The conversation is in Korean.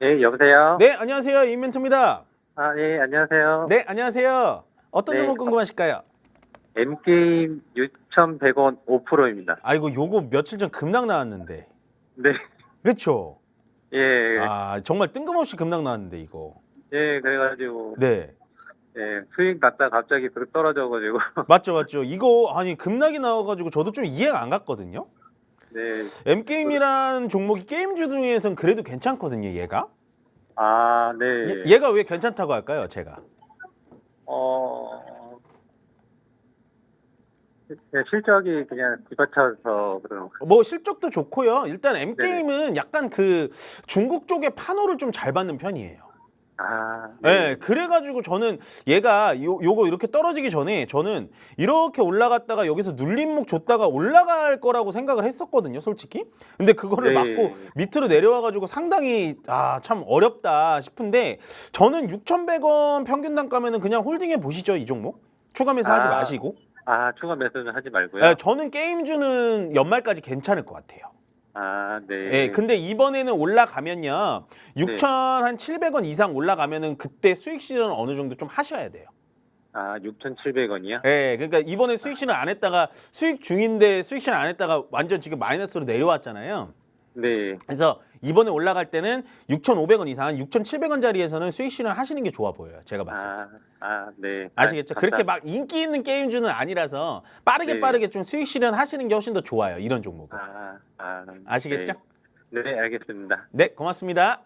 네, 여보세요? 네, 안녕하세요. 이멘토입니다. 아, 예, 안녕하세요. 네, 안녕하세요. 어떤 네. 종목 궁금하실까요? M게임 6,100원 5%입니다. 아이고, 요거 며칠 전 급락 나왔는데. 네. 그렇죠? 예, 아, 정말 뜬금없이 급락 나왔는데 이거. 예, 그래가지고, 네. 예, 수익 났다 갑자기 그렇게 떨어져가지고, 맞죠, 맞죠. 이거 아니 급락이 나와가지고 저도 좀 이해가 안 갔거든요. 네. M 게임이란 종목이 게임주 중에선 그래도 괜찮거든요. 얘가. 아, 네. 얘, 얘가 왜 괜찮다고 할까요? 제가. 어, 예, 실적이 그냥 뒤받쳐서 그런, 뭐 실적도 좋고요. 일단 네. M 게임은 약간 그 중국 쪽의 판호를 좀 잘 받는 편이에요. 아, 네, 그래가지고 저는 얘가 요, 요거 이렇게 떨어지기 전에 저는 이렇게 올라갔다가 여기서 눌림목 줬다가 올라갈 거라고 생각을 했었거든요, 솔직히. 근데 그거를 네. 맞고 밑으로 내려와가지고 상당히 아 참 어렵다 싶은데 저는 6,100원 평균 단가면은 그냥 홀딩해 보시죠, 이 종목. 추가 매수 하지 아, 마시고. 아, 추가 매수는 하지 말고요. 네, 저는 게임주는 연말까지 괜찮을 것 같아요. 아, 네. 예, 근데 이번에는 올라가면요. 6,700원 이상 올라가면은 그때 수익 실현 어느 정도 좀 하셔야 돼요. 아, 6,700원이요? 예, 그러니까 이번에 수익 실현 안 했다가 수익 중인데 수익 실현 안 했다가 완전 지금 마이너스로 내려왔잖아요. 네. 그래서 이번에 올라갈 때는 6,500원 이상, 6,700원짜리에서는 수익 실현 하시는 게 좋아 보여요. 제가 봤을 때. 아, 아, 네. 아시겠죠? 아, 그렇게 감사- 막 인기 있는 게임주는 아니라서 빠르게 네. 빠르게 좀 수익 실현 하시는 게 훨씬 더 좋아요. 이런 종목은. 아, 아, 아시겠죠? 네, 네 알겠습니다. 네, 고맙습니다.